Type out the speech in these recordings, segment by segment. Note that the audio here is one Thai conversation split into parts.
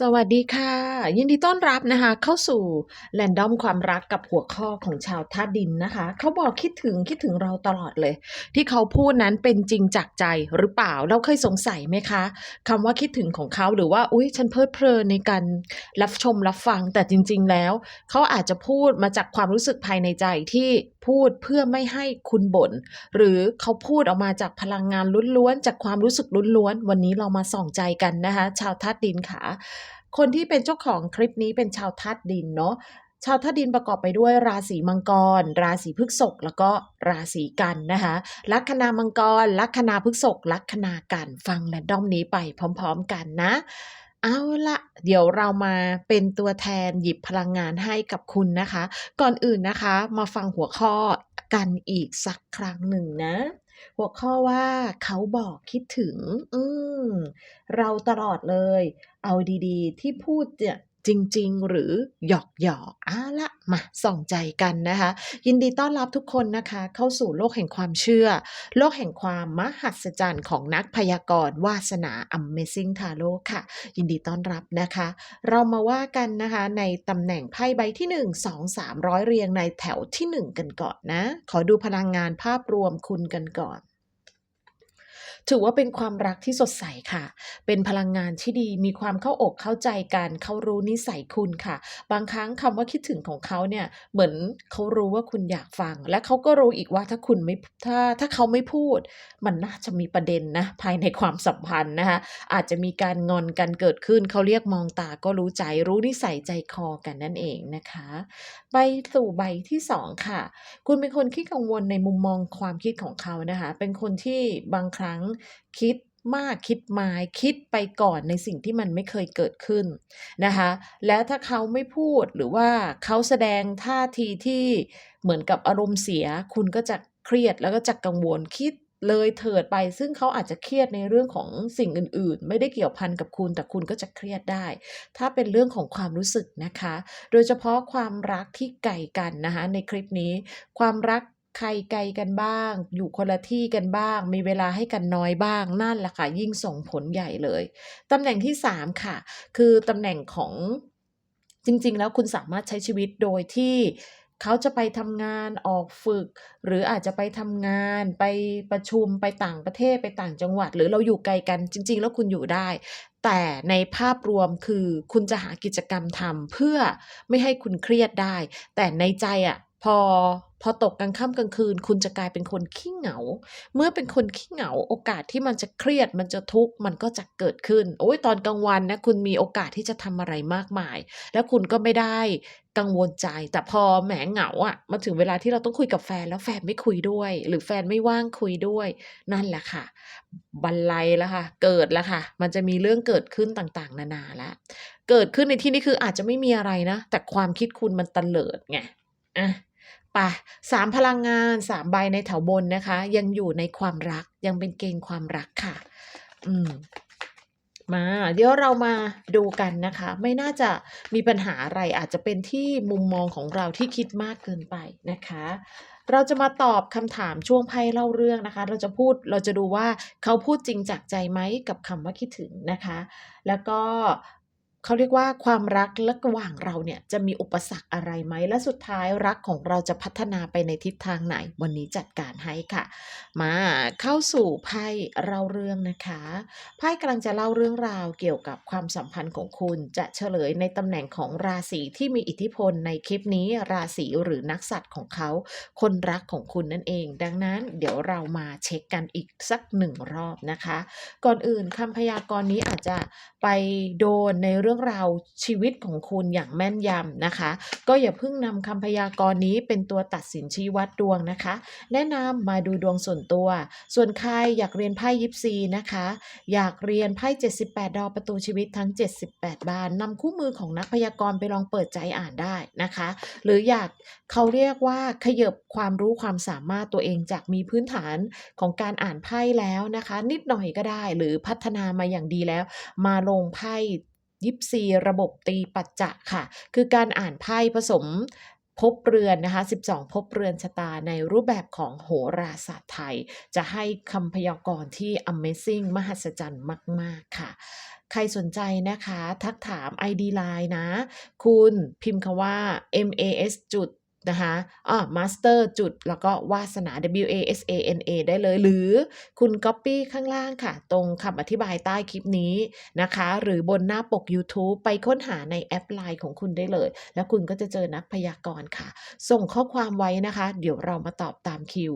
สวัสดีค่ะ ยินดีต้อนรับนะคะ เข้าสู่ Random ความรักกับหัวข้อของชาวธาดินนะคะ เขาบอกคิดถึงคิดถึงเราตลอดเลย ที่เขาพูดนั้นเป็นจริงจากใจหรือเปล่าเราเคยสงสัยไหมคะคำว่าคิดถึงของเขาหรือว่าอุ๊ยฉันเพลิดเพลินในการรับชมรับฟังแต่จริง ๆ แล้ว เขาอาจจะพูดมาจากความรู้สึกภายในใจที่ พูดเพื่อไม่ให้คุณบ่นหรือเขาพูดออกมาจากพลังงานล้วนๆจากความรู้สึกล้วนๆวันนี้เรามาส่องใจกันนะคะ ชาวธาตุดินค่ะ คนที่เป็นเจ้าของคลิปนี้เป็นชาวธาตุดินเนาะชาวธาตุดินประกอบไปด้วยราศีมังกร ราศีพฤษภแล้วก็ราศีกันนะคะลัคนามังกร ลัคนาพฤษภลัคนากันฟังแรนดอมนี้ไปพร้อม ๆ กันนะ เอาละเดี๋ยวเรามาเป็นตัวแทนหยิบพลังงานให้กับคุณนะคะ ก่อนอื่นนะคะ มาฟังหัวข้อกันอีกสักครั้งหนึ่งนะ หัวข้อว่าเขาบอกคิดถึง อืมเราตลอดเลย เอาดีๆ ที่พูดเนี่ย จริง ๆ หรือหยอกหยอกๆเอาละมาส่องใจกันนะคะ ยินดีต้อนรับทุกคนนะคะ เข้าสู่โลกแห่งความเชื่อ โลกแห่งความมหัศจรรย์ของนักพยากรณ์วาสนา Amazing Tarot ค่ะ ยินดีต้อนรับนะคะ เรามาว่ากันนะคะ ในตำแหน่งไพ่ใบที่ 1 2 3 0 0เรียงในแถวที่ 1 กันก่อนนะ ขอดูพลังงานภาพรวมคุณกันก่อน ถือว่าเป็นความรักที่สดใสค่ะ เป็นพลังงานที่ดีมีความเข้าอกเข้าใจกันเขารู้นิสัยคุณค่ะ บางครั้งคำว่าคิดถึงของเขาเนี่ยเหมือนเขารู้ว่าคุณอยากฟัง และเขาก็รู้อีกว่าถ้าคุณไม่ถ้าถ้าเขาไม่พูด มันน่าจะมีประเด็นนะภายในความสัมพันธ์นะคะอาจจะมีการงอนกันเกิดขึ้นเขาเรียกมองตาก็รู้ใจรู้นิสัยใจคอกันนั่นเองนะคะไปสู่ใบที่สองค่ะ คุณเป็นคนขี้กังวลในมุมมองความคิดของเขานะคะ เป็นคนที่บางครั้งคิดมากคิดมายคิดไปก่อนในสิ่งที่มันไม่เคยเกิดขึ้นนะคะ แล้วถ้าเขาไม่พูดหรือว่าเขาแสดงท่าทีที่เหมือนกับอารมณ์เสีย คุณก็จะเครียดแล้วก็จะกังวลคิดเลยเถิดไป ซึ่งเขาอาจจะเครียดในเรื่องของสิ่งอื่น ๆ ไม่ได้เกี่ยวพันกับคุณ แต่คุณก็จะเครียดได้ ถ้าเป็นเรื่องของความรู้สึกนะคะ โดยเฉพาะความรักที่ไกลกันนะคะในคลิปนี้ ความรัก ใครไกลกันบ้าง อยู่คนละที่กันบ้าง มีเวลาให้กันน้อยบ้างนั่นแหละค่ะ ยิ่งส่งผลใหญ่เลยตำแหน่งที่ 3 ค่ะ คือตำแหน่งของจริง ๆ แล้วคุณสามารถใช้ชีวิตโดยที่เขาจะไปทำงานออกฝึก หรืออาจจะไปทำงานไปประชุมไปต่างประเทศไปต่างจังหวัด หรือเราอยู่ไกลกันจริง ๆ แล้วคุณอยู่ได้ แต่ในภาพรวมคือคุณจะหากิจกรรมทำเพื่อไม่ให้คุณเครียดได้ แต่ในใจอะ พอพอตกกลางค่ำกลางคืน คุณจะกลายเป็นคนขี้เหงา เมื่อเป็นคนขี้เหงา โอกาสที่มันจะเครียดมันจะทุกข์มันก็จะเกิดขึ้น โอ้ยตอนกลางวันนะคุณมีโอกาสที่จะทำอะไรมากมาย แล้วคุณก็ไม่ได้กังวลใจ แต่พอแหมเหงาอะมาถึงเวลาที่เราต้องคุยกับแฟนแล้วแฟนไม่คุยด้วย หรือแฟนไม่ว่างคุยด้วย นั่นแหละค่ะบันไลแล้วค่ะ เกิดแล้วค่ะ มันจะมีเรื่องเกิดขึ้นต่างๆ นานาล้วเกิดขึ้นในที่นี้คืออาจจะไม่มีอะไรนะ แต่ความคิดคุณมันตเตลิดไงอะ ไปสามพลังงานสามใบในแถวบนนะคะ ยังอยู่ในความรักยังเป็นเกณฑ์ความรักค่ะ อืมมา เดี๋ยวเรามาดูกันนะคะ ไม่น่าจะมีปัญหาอะไรอาจจะเป็นที่มุมมองของเราที่คิดมากเกินไปนะคะ เราจะมาตอบคำถามช่วงไพ่เล่าเรื่องนะคะ เราจะพูดเราจะดูว่าเขาพูดจริงจากใจไหมกับคำว่าคิดถึงนะคะ แล้วก็ เขาเรียกว่าความรักระหว่างเราเนี่ยจะมีอุปสรรคอะไรไหม และสุดท้ายรักของเราจะพัฒนาไปในทิศทางไหน วันนี้จัดการให้ค่ะ มาเข้าสู่ไพ่เล่าเรื่องนะคะไพ่กำลังจะเล่าเรื่องราวเกี่ยวกับความสัมพันธ์ของคุณจะเฉลยในตำแหน่งของราศีที่มีอิทธิพลในคลิปนี้ราศีหรือนักสัตว์ของเขา คนรักของคุณนั่นเอง ดังนั้นเดี๋ยวเรามาเช็คกันอีกสักหนึ่งรอบนะคะ ก่อนอื่นคำพยากรณ์นี้อาจจะไปโดนในเรื่องราวชีวิตของคุณอย่างแม่นยำนะคะ ก็อย่าเพิ่งนำคำพยากรณ์นี้เป็นตัวตัดสินชี้วัดดวงนะคะ แนะนำมาดูดวงส่วนตัว ส่วนใครอยากเรียนไพ่ยิปซีนะคะ อยากเรียนไพ่78ดาวประตูชีวิตทั้ง 78 บานนำคู่มือของนักพยากรณ์ไปลองเปิดใจอ่านได้นะคะ หรืออยากเขาเรียกว่าขยบความรู้ความสามารถตัวเองจากมีพื้นฐานของการอ่านไพ่แล้วนะคะ นิดหน่อยก็ได้ หรือพัฒนามาอย่างดีแล้ว มาลงไพ่ ยิปซีระบบตีปัจจะค่ะ คือการอ่านไพ่ผสมภพเรือนนะคะ 12ภพเรือนชะตาในรูปแบบของโหราศาสตร์ไทย จะให้คำพยากรณ์ที่ Amazing มหัศจรรย์มาก ๆ ค่ะ ใครสนใจนะคะ ทักถาม ID Line นะ คุณพิมพ์คำว่า mas จุด นะคะอ่า master จุดแล้วก็วาสนา w a s a n a ได้เลย หรือคุณ Copy ข้างล่างค่ะ ตรงคำอธิบายใต้คลิปนี้นะคะ หรือบนหน้าปกยูทูบไปค้นหาในแอป LINE ของคุณได้เลย แล้วคุณก็จะเจอนักพยากรณ์ค่ะ ส่งข้อความไว้นะคะ เดี๋ยวเรามาตอบตามคิว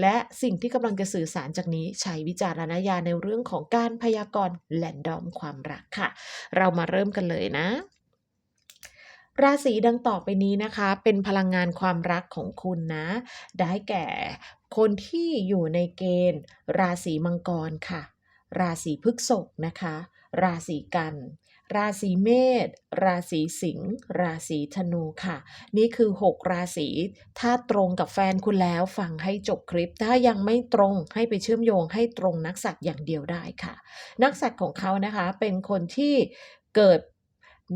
และสิ่งที่กำลังจะสื่อสารจากนี้ใช้วิจารณญาณในเรื่องของการพยากรณ์แลนดอมความรักค่ะ เรามาเริ่มกันเลยนะ ราศีดังต่อไปนี้นะคะ เป็นพลังงานความรักของคุณนะ ได้แก่คนที่อยู่ในเกณฑ์ ราศีมังกรค่ะ ราศีพฤษภนะคะ ราศีกันราศีเมษ ราศีสิงห์ ราศีธนูค่ะ นี่คือ 6 ราศี ถ้าตรงกับแฟนคุณแล้วฟังให้จบคลิป ถ้ายังไม่ตรงให้ไปเชื่อมโยงให้ตรงนักสัตว์อย่างเดียวได้ค่ะ นักสัตว์ของเขานะคะเป็นคนที่เกิด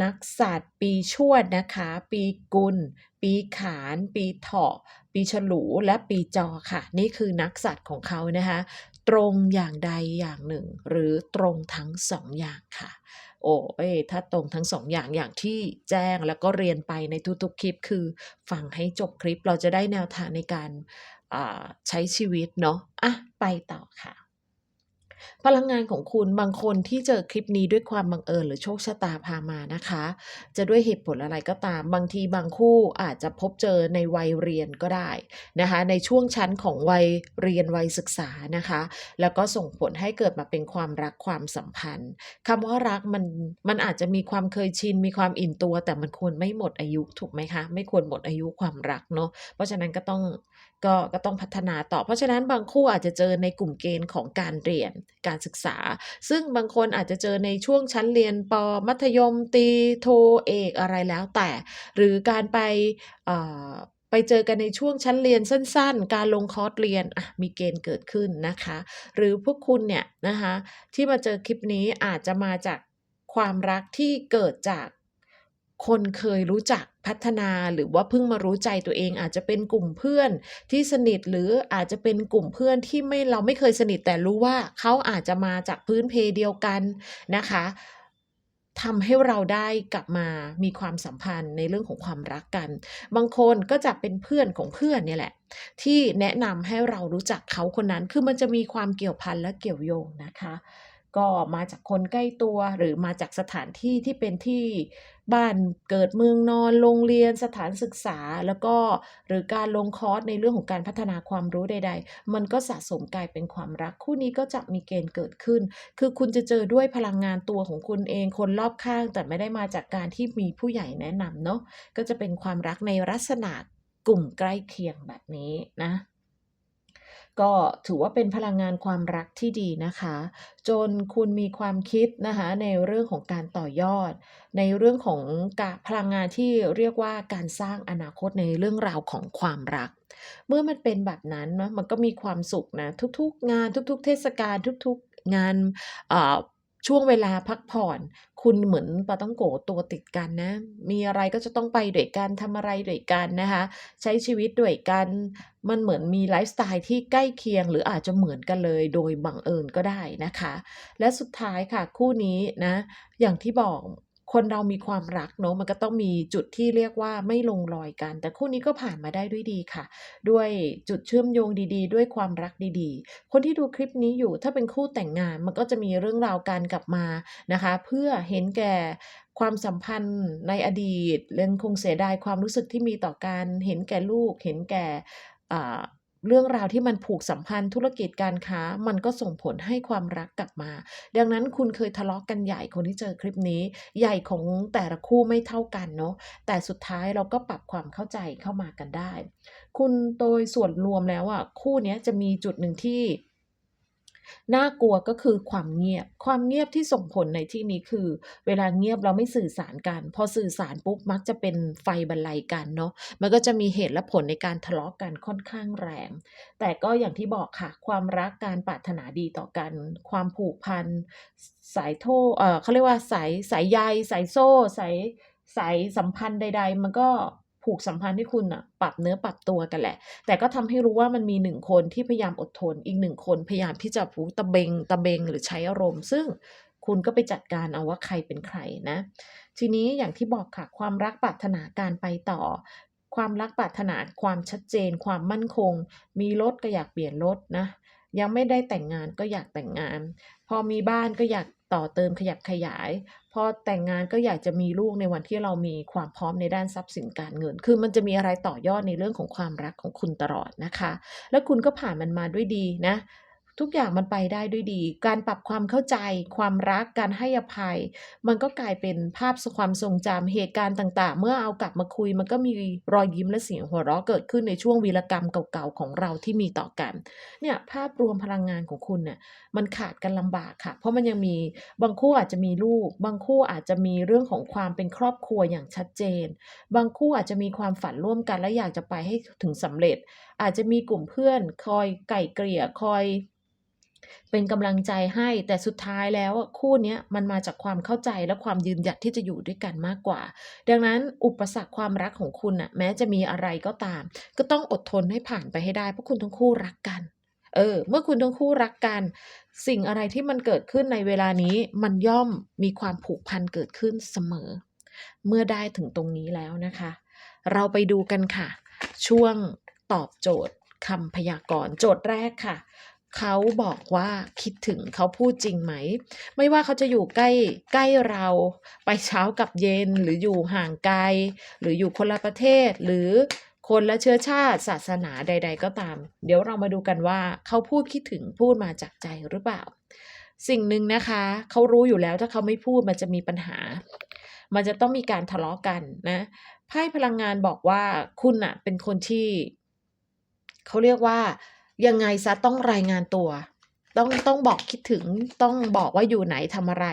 นักสัตว์ปีชวดนะคะ ปีกุล ปีขาน ปีเถาะ ปีฉลูและปีจอค่ะ นี่คือนักสัตว์ของเขานะคะ ตรงอย่างใดอย่างหนึ่ง หรือตรงทั้งสองอย่างค่ะ โอ้เอ้ถ้าตรงทั้งสองอย่างอย่างที่แจ้งแล้วก็เรียนไปในทุกๆคลิป คือฟังให้จบคลิปเราจะได้แนวทางในการใช้ชีวิตเนาะอะไปต่อค่ะ พลังงานของคุณบางคนที่เจอคลิปนี้ด้วยความบังเอิญหรือโชคชะตาพามานะคะ จะด้วยเหตุผลอะไรก็ตาม บางทีบางคู่อาจจะพบเจอในวัยเรียนก็ได้นะคะ ในช่วงชั้นของวัยเรียนวัยศึกษานะคะ แล้วก็ส่งผลให้เกิดมาเป็นความรักความสัมพันธ์คำว่ารักมันมันอาจจะมีความเคยชินมีความอิ่มตัว แต่มันควรไม่หมดอายุถูกไหมคะ ไม่ควรหมดอายุความรักเนาะเพราะฉะนั้นก็ต้อง ก็ก็ต้องพัฒนาต่อ เพราะฉะนั้นบางคู่อาจจะเจอในกลุ่มเกณฑ์ของการเรียนการศึกษา ซึ่งบางคนอาจจะเจอในช่วงชั้นเรียนปมัธยมตีโทเอกอะไรแล้วแต่ หรือการไปไปเจอกันในช่วงชั้นเรียนสั้น ๆ การลงคอร์สเรียนมีเกณฑ์เกิดขึ้นนะคะ หรือพวกคุณเนี่ยนะคะที่มาเจอคลิปนี้อาจจะมาจากความรักที่เกิดจากคนเคยรู้จัก พัฒนาหรือว่าเพิ่งมารู้ใจตัวเอง อาจจะเป็นกลุ่มเพื่อนที่สนิทหรืออาจจะเป็นกลุ่มเพื่อนที่ไม่เราไม่เคยสนิทแต่รู้ว่าเขาอาจจะมาจากพื้นเพเดียวกันนะคะทำให้เราได้กลับมามีความสัมพันธ์ในเรื่องของความรักกัน บางคนก็จะเป็นเพื่อนของเพื่อนเนี่ยแหละ ที่แนะนำให้เรารู้จักเขาคนนั้นคือมันจะมีความเกี่ยวพันและเกี่ยวโยงนะคะ ก็มาจากคนใกล้ตัวหรือมาจากสถานที่ที่เป็นที่ บ้านเกิดเมืองนอนโรงเรียนสถานศึกษา แล้วก็หรือการลงคอร์สในเรื่องของการพัฒนาความรู้ใด ๆ มันก็สะสมกลายเป็นความรัก คู่นี้ก็จะมีเกณฑ์เกิดขึ้น คือคุณจะเจอด้วยพลังงานตัวของคุณเองคนรอบข้าง แต่ไม่ได้มาจากการที่มีผู้ใหญ่แนะนำเนาะก็จะเป็นความรักในลักษณะกลุ่มใกล้เคียงแบบนี้นะ ก็ถือว่าเป็นพลังงานความรักที่ดีนะคะ จนคุณมีความคิดนะคะในเรื่องของการต่อยอด ในเรื่องของกาพลังงานที่เรียกว่าการสร้างอนาคตในเรื่องราวของความรัก เมื่อมันเป็นแบบนั้นเนาะมันก็มีความสุขนะทุกๆ งานทุก ๆ เทศกาลทุก ๆ งานเอ่อ ช่วงเวลาพักผ่อน คุณเหมือนปาต้องโกตัวติดกันนะ มีอะไรก็จะต้องไปด้วยกันทำอะไรด้วยกันนะคะ ใช้ชีวิตด้วยกัน มันเหมือนมีไลฟ์สไตล์ที่ใกล้เคียง หรืออาจจะเหมือนกันเลยโดยบังเอิญก็ได้นะคะ และสุดท้ายค่ะคู่นี้นะ อย่างที่บอก คนเรามีความรักเนาะมันก็ต้องมีจุดที่เรียกว่าไม่ลงรอยกัน แต่คู่นี้ก็ผ่านมาได้ด้วยดีค่ะ ด้วยจุดเชื่อมโยงดีๆ ด้วยความรักดีๆ คนที่ดูคลิปนี้อยู่ถ้าเป็นคู่แต่งงานมันก็จะมีเรื่องราวการกลับมานะคะ เพื่อเห็นแก่ความสัมพันธ์ในอดีตยังคงเสียดายความรู้สึกที่มีต่อกันเห็นแก่ลูกเห็นแก่ เรื่องราวที่มันผูกสัมพันธ์ธุรกิจการค้า มันก็ส่งผลให้ความรักกลับมา ดังนั้นคุณเคยทะเลาะกันใหญ่คนที่เจอคลิปนี้ ใหญ่ของแต่ละคู่ไม่เท่ากันเนาะแต่สุดท้ายเราก็ปรับความเข้าใจเข้ามากันได้ คุณโดยส่วนรวมแล้วอะคู่เนี้ยจะมีจุดหนึ่งที่ น่ากลัวก็คือความเงียบ ความเงียบที่ส่งผลในที่นี้คือ เวลาเงียบเราไม่สื่อสารกัน พอสื่อสารปุ๊บมักจะเป็นไฟบรรลัยกันเนาะ มันก็จะมีเหตุและผลในการทะเลาะกันค่อนข้างแรง แต่ก็อย่างที่บอกค่ะ ความรักการปรารถนาดีต่อกัน ความผูกพัน สายโทเอ่อเขาเรียกว่าสายสายใยสายโซ่สายสายสัมพันธ์ใด ๆ มันก็ ผูกสัมพันธ์ให้คุณน่ะปรับเนื้อปรับตัวกันแหละ แต่ก็ทำให้รู้ว่ามันมีหนึ่งคนที่พยายามอดทน อีกหนึ่งคนพยายามที่จะผูตะเบงตะเบงหรือใช้อารมณ์ ซึ่งคุณก็ไปจัดการเอาว่าใครเป็นใครนะ ทีนี้อย่างที่บอกค่ะ ความรักปรารถนาการไปต่อ ความรักปรารถนาความชัดเจน ความมั่นคง มีรถก็อยากเปลี่ยนรถนะยังไม่ได้แต่งงานก็อยากแต่งงาน พอมีบ้านก็อยาก ต่อเติมขยับขยาย พอแต่งงานก็อยากจะมีลูกในวันที่เรามีความพร้อมในด้านทรัพย์สินการเงิน คือมันจะมีอะไรต่อยอดในเรื่องของความรักของคุณตลอดนะคะ แล้วคุณก็ผ่านมันมาด้วยดีนะ ทุกอย่างมันไปได้ด้วยดี การปรับความเข้าใจ ความรักการให้อภัย มันก็กลายเป็นภาพสความทรงจำเหตุการณ์ต่าง ๆ เมื่อเอากลับมาคุย มันก็มีรอยยิ้มและเสียงหัวเราะเกิดขึ้นในช่วงวีรกรรมเก่าๆของเราที่มีต่อกันเนี่ยภาพรวมพลังงานของคุณเนี่ยมันขาดกันลำบากค่ะ เพราะมันยังมีบางคู่อาจจะมีลูก บางคู่อาจจะมีเรื่องของความเป็นครอบครัวอย่างชัดเจน บางคู่อาจจะมีความฝันร่วมกันและอยากจะไปให้ถึงสำเร็จ อาจจะมีกลุ่มเพื่อนคอยไก่เกลี่ยคอย เป็นกำลังใจให้แต่สุดท้ายแล้วคู่นี้มันมาจากความเข้าใจและความยืนหยัดที่จะอยู่ด้วยกันมากกว่า ดังนั้นอุปสรรคความรักของคุณน่ะแม้จะมีอะไรก็ตาม ก็ต้องอดทนให้ผ่านไปให้ได้เพราะคุณทั้งคู่รักกันเออเมื่อคุณทั้งคู่รักกัน สิ่งอะไรที่มันเกิดขึ้นในเวลานี้มันย่อมมีความผูกพันเกิดขึ้นเสมอ เมื่อได้ถึงตรงนี้แล้วนะคะ เราไปดูกันค่ะ ช่วงตอบโจทย์คำพยากรณ์โจทย์แรกค่ะ เขาบอกว่าคิดถึงเขาพูดจริงไหม ไม่ว่าเขาจะอยู่ใกล้ใกล้เราไปเช้ากับเย็นหรืออยู่ห่างไกล หรืออยู่คนละประเทศหรือคนละเชื้อชาติศาสนาใด ๆ ก็ตาม เดี๋ยวเรามาดูกันว่าเขาพูดคิดถึงพูดมาจากใจหรือเปล่า สิ่งหนึ่งนะคะเขารู้อยู่แล้วถ้าเขาไม่พูดมันจะมีปัญหา มันจะต้องมีการทะเลาะกันนะไพ่พลังงานบอกว่าคุณน่ะเป็นคนที่เขาเรียกว่า ยังไงเสียต้องรายงานตัว ต้องต้องบอกคิดถึงต้องบอกว่าอยู่ไหนทำอะไร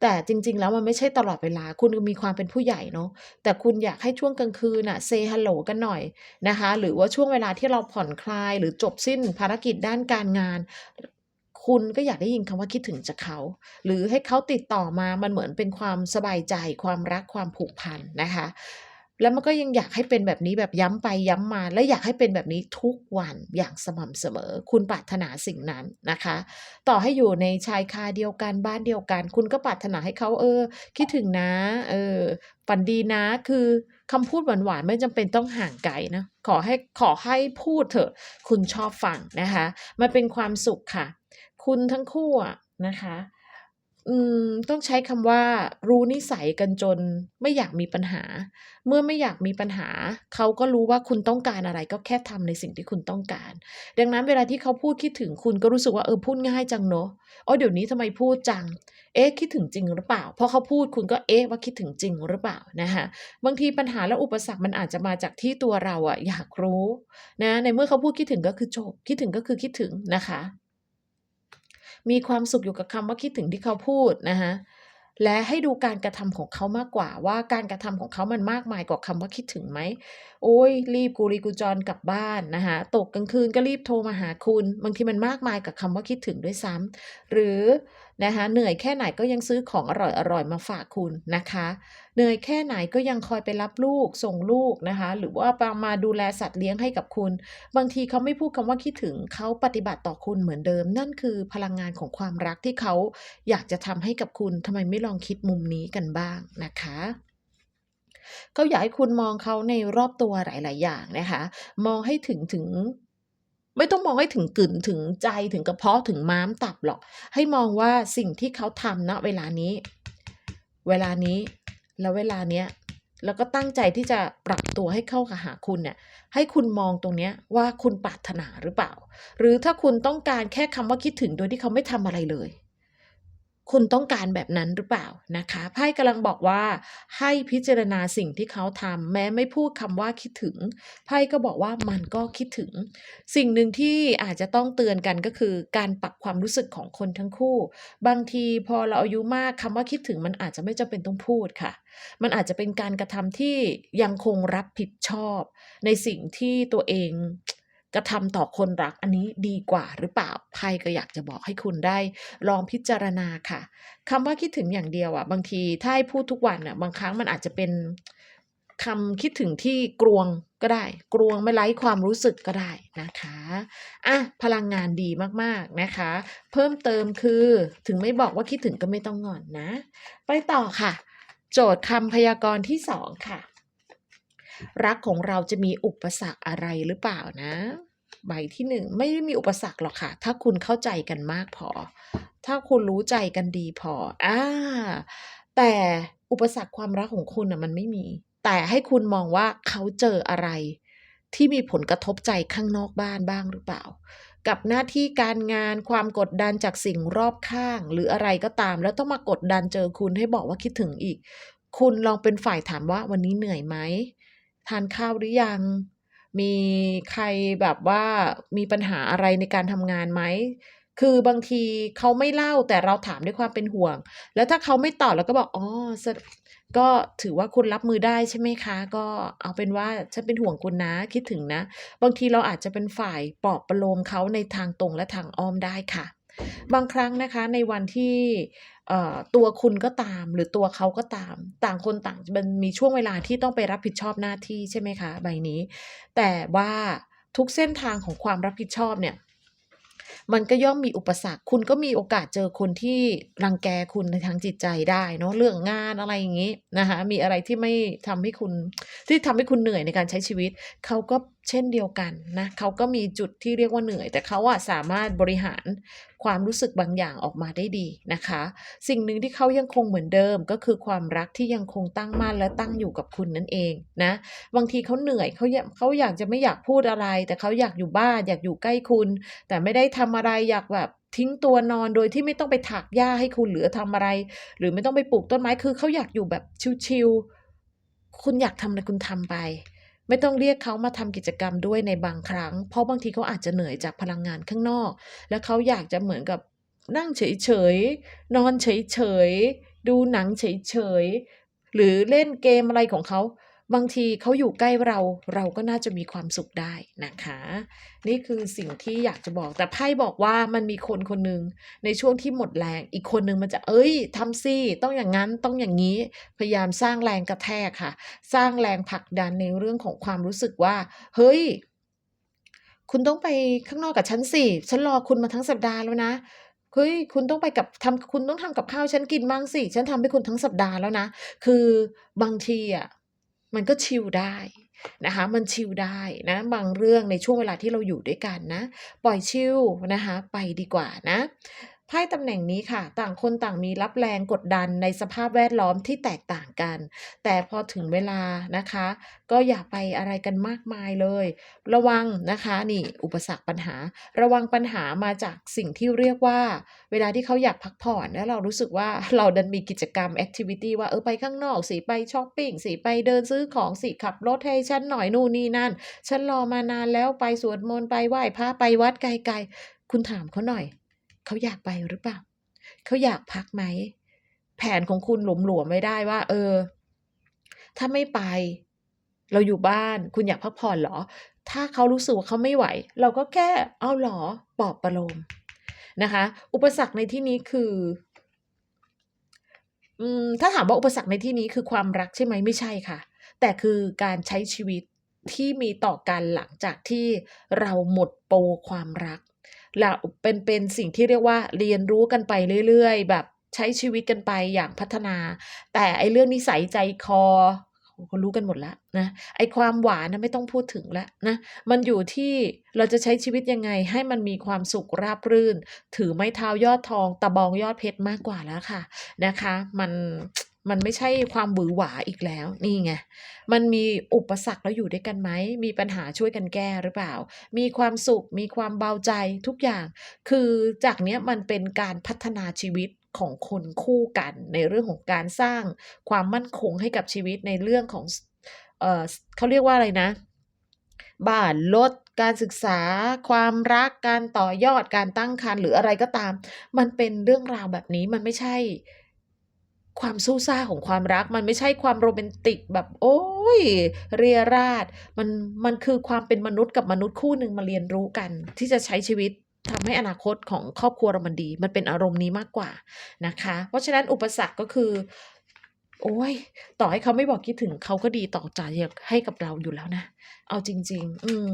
แต่จริง ๆ แล้วมันไม่ใช่ตลอดเวลา คุณมีความเป็นผู้ใหญ่เนาะแต่คุณอยากให้ช่วงกลางคืนน่ะ say hello กันหน่อยนะคะ หรือว่าช่วงเวลาที่เราผ่อนคลาย หรือจบสิ้นภารกิจด้านการงานคุณก็อยากได้ยินคำว่าคิดถึงจากเขา หรือให้เขาติดต่อมามันเหมือนเป็นความสบายใจ ความรักความผูกพันนะคะ แล้วมันก็ยังอยากให้เป็นแบบนี้แบบย้ำไปย้ำมา และอยากให้เป็นแบบนี้ทุกวันอย่างสม่ำเสมอ คุณปรารถนาสิ่งนั้นนะคะ ต่อให้อยู่ในชายคาเดียวกันบ้านเดียวกัน คุณก็ปรารถนาให้เขาเออ คิดถึงนะเออฝันดีนะคือคำพูดหวานๆไม่จำเป็นต้องห่างไกลนะขอให้ขอให้พูดเถอะ คุณชอบฟังนะคะมันเป็นความสุขค่ะ คุณทั้งคู่นะคะ อืม ต้องใช้คำว่า รู้นิสัยกันจนไม่อยากมีปัญหา เมื่อไม่อยากมีปัญหา เขาก็รู้ว่าคุณต้องการอะไร ก็แค่ทำในสิ่งที่คุณต้องการ ดังนั้นเวลาที่เขาพูดคิดถึงคุณก็รู้สึกว่าเออพูดง่ายจังเนาะอ๋อเดี๋ยวนี้ทำไมพูดจัง เอ๊ะคิดถึงจริงหรือเปล่าพอเขาพูดคุณก็เอ๊ะว่าคิดถึงจริงหรือเปล่านะคะบางทีปัญหาและอุปสรรคมันอาจจะมาจากที่ตัวเราอะอยากรู้นะในเมื่อเขาพูดคิดถึงก็คือจบคิดถึงก็คือคิดถึงนะคะ มีความสุขอยู่กับคำว่าคิดถึงที่เขาพูดนะคะและให้ดูการกระทำของเขามากกว่า ว่าการกระทำของเขามันมากมายกว่าคำว่าคิดถึงไหม โอ๊ยรีบกุลีกุจรกลับบ้านนะคะตกกลางคืนก็รีบโทรมาหาคุณ บางทีมันมากมายกับคำว่าคิดถึงด้วยซ้ำหรือนะคะเหนื่อยแค่ไหนก็ยังซื้อของอร่อยๆมาฝากคุณนะคะ เหนื่อยแค่ไหนก็ยังคอยไปรับลูกส่งลูกนะคะ หรือว่าปมาดูแลสัตว์เลี้ยงให้กับคุณ บางทีเขาไม่พูดคำว่าคิดถึงเขาปฏิบัติต่อคุณเหมือนเดิม นั่นคือพลังงานของความรักที่เขาอยากจะทำให้กับคุณทำไมไม่ลองคิดมุมนี้กันบ้างนะคะเขาอยากให้คุณมองเขาในรอบตัวหลาย ๆ อย่างนะคะ มองให้ถึงถึงไม่ต้องมองให้ถึงกึ่นถึงใจถึงกระเพาะถึงม้ามตับหรอก ให้มองว่าสิ่งที่เขาทำณเวลานี้ เวลานี้ แล้วเวลาเนี้ยแล้วก็ตั้งใจที่จะปรับตัวให้เข้ากับหาคุณเนี่ย ให้คุณมองตรงเนี้ยว่าคุณปรารถนาหรือเปล่า หรือถ้าคุณต้องการแค่คำว่าคิดถึงโดยที่เขาไม่ทำอะไรเลย คุณต้องการแบบนั้นหรือเปล่านะคะไพ่กำลังบอกว่าให้พิจารณาสิ่งที่เขาทำแม้ไม่พูดคำว่าคิดถึงไพ่ก็บอกว่ามันก็คิดถึง สิ่งหนึ่งที่อาจจะต้องเตือนกันก็คือ การปรับความรู้สึกของคนทั้งคู่ บางทีพอเราอายุมากคำว่าคิดถึงมันอาจจะไม่จำเป็นต้องพูดค่ะ มันอาจจะเป็นการกระทำที่ยังคงรับผิดชอบ ในสิ่งที่ตัวเอง กระทำต่อคนรักอันนี้ดีกว่าหรือเปล่าไพ่ก็อยากจะบอกให้คุณได้ลองพิจารณาค่ะคำว่าคิดถึงอย่างเดียวอะบางทีถ้าให้พูดทุกวันน่ะบางครั้งมันอาจจะเป็นคำคิดถึงที่กรวงก็ได้กรวงไม่ไร้ความรู้สึกก็ได้นะคะอะพลังงานดีมากๆนะคะ เพิ่มเติมคือถึงไม่บอกว่าคิดถึงก็ไม่ต้องงอนนะ ไปต่อค่ะ โจทย์คำพยากรณ์ที่สองค่ะ รักของเราจะมีอุปสรรคอะไรหรือเปล่านะ ใบที่หนึ่งไม่ได้มีอุปสรรคหรอกค่ะ ถ้าคุณเข้าใจกันมากพอ ถ้าคุณรู้ใจกันดีพออ่าแต่อุปสรรคความรักของคุณอะมันไม่มี แต่ให้คุณมองว่าเขาเจออะไร ที่มีผลกระทบใจข้างนอกบ้านบ้างหรือเปล่า กับหน้าที่การงานความกดดันจากสิ่งรอบข้าง หรืออะไรก็ตาม แล้วต้องมากดดันเจอคุณให้บอกว่าคิดถึงอีก คุณลองเป็นฝ่ายถามว่าวันนี้เหนื่อยไหม ทานข้าวหรือยัง มีใครแบบว่ามีปัญหาอะไรในการทำงานไหมคือบางทีเขาไม่เล่าแต่เราถามด้วยความเป็นห่วง แล้วถ้าเขาไม่ตอบเราก็บอกอ๋อก็ถือว่าคุณรับมือได้ใช่ไหมคะ ก็เอาเป็นว่าฉันเป็นห่วงคุณนะคิดถึงนะ บางทีเราอาจจะเป็นฝ่ายปลอบประโลมเขาในทางตรงและทางอ้อมได้ค่ะ บางครั้งนะคะในวันที่ ตัวคุณก็ตาม หรือตัวเขาก็ตาม ต่างคนต่างมันมีช่วงเวลาที่ต้องไปรับผิดชอบหน้าที่ใช่ไหมคะใบนี้ แต่ว่าทุกเส้นทางของความรับผิดชอบเนี่ยมันก็ย่อมมีอุปสรรค คุณก็มีโอกาสเจอคนที่รังแกคุณในทางจิตใจได้เนาะเรื่องงานอะไรอย่างงี้นะคะมีอะไรที่ไม่ทำให้คุณที่ทำให้คุณเหนื่อยในการใช้ชีวิต เขาก็เช่นเดียวกันนะเขาก็มีจุดที่เรียกว่าเหนื่อย แต่เขาอะสามารถบริหารความรู้สึกบางอย่างออกมาได้ดีนะคะ สิ่งหนึ่งที่เขายังคงเหมือนเดิมก็คือความรักที่ยังคงตั้งมั่นและตั้งอยู่กับคุณนั่นเองนะบางทีเขาเหนื่อยเขาเขาอยากจะไม่อยากพูดอะไร แต่เขาอยากอยู่บ้านอยากอยู่ใกล้คุณ แต่ไม่ได้ททำอะไรอยากแบบทิ้งตัวนอนโดยที่ไม่ต้องไปถากหญ้าให้คุณหรือทำอะไร หรือไม่ต้องไปปลูกต้นไม้คือเขาอยากอยู่แบบชิลๆคุณอยากทำอะไรคุณทำไป ไม่ต้องเรียกเขามาทำกิจกรรมด้วยในบางครั้ง เพราะบางทีเขาอาจจะเหนื่อยจากพลังงานข้างนอก แล้วเขาอยากจะเหมือนกับนั่งเฉยๆนอนเฉยๆดูหนังเฉยๆหรือเล่นเกมอะไรของเขา บางทีเขาอยู่ใกล้เราเราก็น่าจะมีความสุขได้นะคะ นี่คือสิ่งที่อยากจะบอกแต่ไพ่บอกว่ามันมีคนคนหนึ่งในช่วงที่หมดแรง อีกคนหนึ่งมันจะเอ้ยทำสิต้องอย่างงั้นต้องอย่างงี้พยายามสร้างแรงกระแทกค่ะ สร้างแรงผลักดันในเรื่องของความรู้สึกว่า เฮ้ย คุณต้องไปข้างนอกกับฉันสิฉันรอคุณมาทั้งสัปดาห์แล้วนะเฮ้ยคุณต้องไปกับทำคุณต้องทำกับข้าวให้ฉันกินบ้างสิ ฉันทำให้คุณทั้งสัปดาห์แล้วนะ คือบางทีอะ มันก็ชิลได้นะคะมันชิลได้นะบางเรื่องในช่วงเวลาที่เราอยู่ด้วยกันนะ ปล่อยชิลนะคะไปดีกว่านะ ไพ่ตำแหน่งนี้ค่ะ ต่างคนต่างมีรับแรงกดดันในสภาพแวดล้อมที่แตกต่างกัน แต่พอถึงเวลานะคะ ก็อย่าไปอะไรกันมากมายเลย ระวังนะคะนี่อุปสรรคปัญหา ระวังปัญหามาจากสิ่งที่เรียกว่า เวลาที่เขาอยากพักผ่อนแล้วเรารู้สึกว่าเราดันมีกิจกรรมแอคทิวิตีว่าเออไปข้างนอกสิไปชอปปิ้งสิไปเดินซื้อของสิขับรถให้ฉันหน่อยนู่นนี่นั่นฉันรอมานานแล้วไปสวดมนต์ไปไหว้พระไปวัดไกลๆคุณถามเขาหน่อย เขาอยากไปหรือเปล่าเขาอยากพักไหม แผนของคุณหลวมๆไว้ได้ว่า เออ ถ้าไม่ไป เราอยู่บ้าน คุณอยากพักผ่อนเหรอ ถ้าเขารู้สึกว่าเขาไม่ไหว เราก็แค่เอ้าหรอปลอบประโลมนะคะ อุปสรรคในที่นี้คืออืมถ้าถามว่าอุปสรรคในที่นี้คือความรักใช่ไหมไม่ใช่ค่ะ แต่คือการใช้ชีวิตที่มีต่อกันหลังจากที่เราหมดโปรความรัก แล้วเป็นเป็นสิ่งที่เรียกว่าเรียนรู้กันไปเรื่อยๆ แบบใช้ชีวิตกันไปอย่างพัฒนา แต่ไอ้เรื่องนิสัยใจคอเขารู้กันหมดแล้วนะไอ้ความหวานนะไม่ต้องพูดถึงแล้วนะมันอยู่ที่เราจะใช้ชีวิตยังไงให้มันมีความสุขราบรื่น ถือไม้เท้ายอดทองตะบองยอดเพชรมากกว่าแล้วค่ะนะคะ มัน มันไม่ใช่ความหวือหวาอีกแล้วนี่ไงมันมีอุปสรรคแล้วอยู่ด้วยกันไหมมีปัญหาช่วยกันแก้หรือเปล่า มีความสุขมีความเบาใจทุกอย่าง คือจากเนี้ยมันเป็นการพัฒนาชีวิตของคนคู่กันในเรื่องของการสร้างความมั่นคงให้กับชีวิตในเรื่องของเอ่อเขาเรียกว่าอะไรนะ บ้านรถการศึกษา ความรักการต่อยอดการตั้งครรภ์หรืออะไรก็ตาม มันเป็นเรื่องราวแบบนี้มันไม่ใช่ ความซู่ซ่าของความรักมันไม่ใช่ความโรแมนติกแบบโอ๊ยเรียราดมันมันคือความเป็นมนุษย์กับมนุษย์คู่หนึ่งมาเรียนรู้กัน ที่จะใช้ชีวิตทำให้อนาคตของครอบครัวเรามันดี มันเป็นอารมณ์นี้มากกว่านะคะ เพราะฉะนั้นอุปสรรคก็คือ โอ๊ยต่อให้เขาไม่บอกคิดถึงเขาก็ดีต่อใจให้กับเราอยู่แล้วนะ เอาจริง ๆ อืม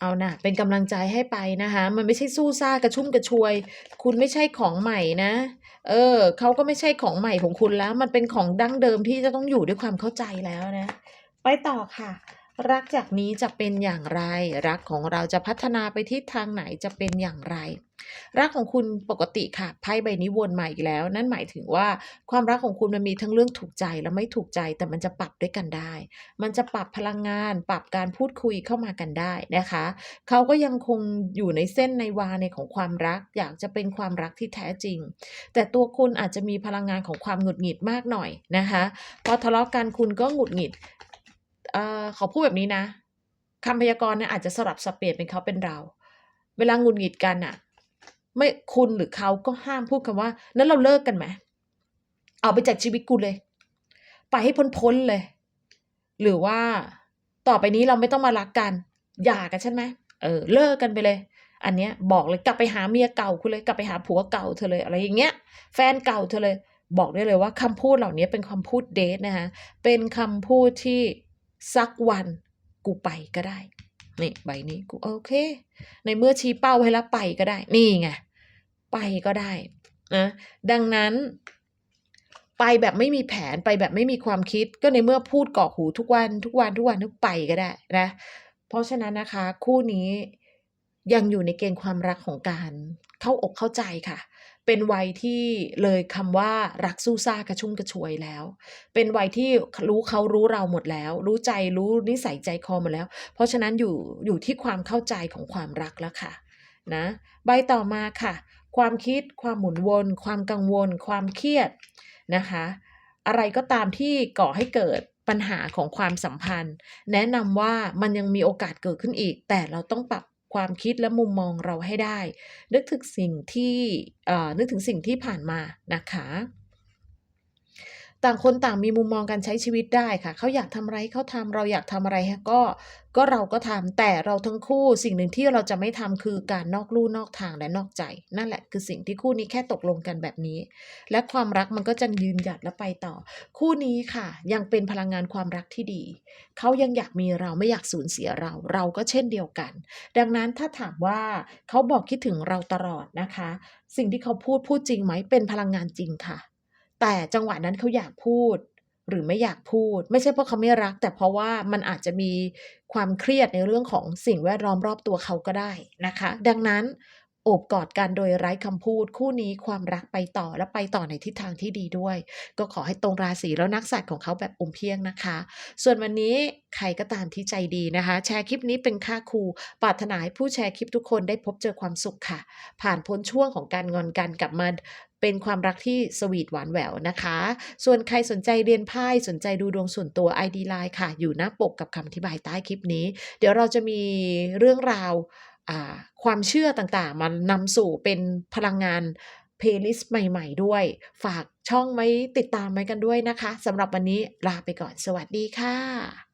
เอาน่ะเป็นกำลังใจให้ไปนะคะ มันไม่ใช่สู้ซ่ากระชุ่มกระชวย คุณไม่ใช่ของใหม่นะ เออเขาก็ไม่ใช่ของใหม่ของคุณแล้ว มันเป็นของดั้งเดิมที่จะต้องอยู่ด้วยความเข้าใจแล้วนะ ไปต่อค่ะ รักจากนี้จะเป็นอย่างไร รักของเราจะพัฒนาไปทิศทางไหนจะเป็นอย่างไร รักของคุณปกติค่ะไพ่ใบนี้วนมาอีกแล้ว นั่นหมายถึงว่าความรักของคุณมันมีทั้งเรื่องถูกใจและไม่ถูกใจแต่มันจะปรับด้วยกันได้ มันจะปรับพลังงาน ปรับการพูดคุยเข้ามากันได้นะคะ เขาก็ยังคงอยู่ในเส้นในวาในของความรัก อยากจะเป็นความรักที่แท้จริง แต่ตัวคุณอาจจะมีพลังงานของความหงุดหงิดมากหน่อยนะคะพอทะเลาะกันคุณก็หงุดหงิด เอ่อขอพูดแบบนี้นะคำพยากรณ์เนี่ยอาจจะสลับสับเปลี่ยนเป็นเขาเป็นเรา เวลางุดหงิดกันน่ะไม่คุณหรือเขาก็ห้ามพูดคำว่า"งั้นเราเลิกกันไหม?ออกไปจากชีวิตกูเลย ไปให้พ้นๆเลย"หรือว่า"ต่อไปนี้เราไม่ต้องมารักกันหย่ากับฉันไหม?เออเลิกกันไปเลย"อันเนี้ยบอกเลย"กลับไปหาเมียเก่าคุณเลยกลับไปหาผัวเก่าเธอเลย"อะไรอย่างเงี้ย"แฟนเก่าเธอเลย"บอกได้เลยว่าคำพูดเหล่านี้เป็นคำพูดเดทนะคะเป็นคำพูดที่ สักวันกูไปก็ได้ นี่ใบนี้กูโอเค ในเมื่อชี้เป้าไว้แล้วไปก็ได้ นี่ไง ไปก็ได้นะดังนั้น ไปแบบไม่มีแผนไปแบบไม่มีความคิด ก็ในเมื่อพูดกอกหูทุกวันทุกวันทุกวันก็ไปก็ได้นะ เพราะฉะนั้นนะคะ คู่นี้ยังอยู่ในเกณฑ์ความรักของการเข้าอกเข้าใจค่ะ เป็นวัยที่เลยคำว่ารักสู้ซ่ากระชุ่มกระชวยแล้ว เป็นวัยที่รู้เขารู้เราหมดแล้ว รู้ใจรู้นิสัยใจคอหมดแล้ว เพราะฉะนั้นอยู่อยู่ที่ความเข้าใจของความรักแล้วค่ะนะใบต่อมาค่ะ ความคิดความหมุนวน ความกังวล ความเครียดนะคะ อะไรก็ตามที่ก่อให้เกิดปัญหาของความสัมพันธ์ แนะนำว่ามันยังมีโอกาสเกิดขึ้นอีก แต่เราต้องปรับ ความคิดและมุมมองเราให้ได้ นึกถึงสิ่งที่เอ่อนึกถึงสิ่งที่ผ่านมานะคะ ต่างคนต่างมีมุมมองการใช้ชีวิตได้ค่ะ เขาอยากทำอะไรเขาทำเราอยากทำอะไรก็ก็เราก็ทำแต่เราทั้งคู่สิ่งหนึ่งที่เราจะไม่ทำคือการนอกลู่นอกทางและนอกใจ นั่นแหละคือสิ่งที่คู่นี้แค่ตกลงกันแบบนี้ และความรักมันก็จะยืนหยัดและไปต่อ คู่นี้ค่ะ ยังเป็นพลังงานความรักที่ดี เขายังอยากมีเราไม่อยากสูญเสียเรา เราก็เช่นเดียวกัน ดังนั้นถ้าถามว่าเขาบอกคิดถึงเราตลอดนะคะ สิ่งที่เขาพูดพูดจริงไหม?เป็นพลังงานจริงค่ะ แต่จังหวะนั้นเขาอยากพูดหรือไม่อยากพูด ไม่ใช่เพราะเขาไม่รัก แต่เพราะว่ามันอาจจะมีความเครียดในเรื่องของสิ่งแวดล้อมรอบตัวเขาก็ได้นะคะ ดังนั้นโอบกอดกันโดยไร้คำพูด คู่นี้ความรักไปต่อและไปต่อในทิศทางที่ดีด้วย ก็ขอให้ตรงราศีแล้วนักสัตว์ของเขาแบบอมเพียงนะคะ ส่วนวันนี้ใครก็ตามที่ใจดีนะคะ แชร์คลิปนี้เป็นค่าครูปรารถนาให้ผู้แชร์คลิปทุกคนได้พบเจอความสุขค่ะ ผ่านพ้นช่วงของการงอนกันกลับมา เป็นความรักที่สวีทหวานแหววนะคะ ส่วนใครสนใจเรียนไพ่สนใจดูดวงส่วนตัว ID LINE ค่ะ อยู่หน้าปกกับคำอธิบายใต้คลิปนี้ เดี๋ยวเราจะมีเรื่องราวาความเชื่อต่างๆมานำสู่เป็นพลังงานเพลย์ลิสต์ใหม่ ๆ ด้วย ฝากช่องไว้ติดตามไว้กันด้วยนะคะสำหรับวันนี้ลาไปก่อนสวัสดีค่ะ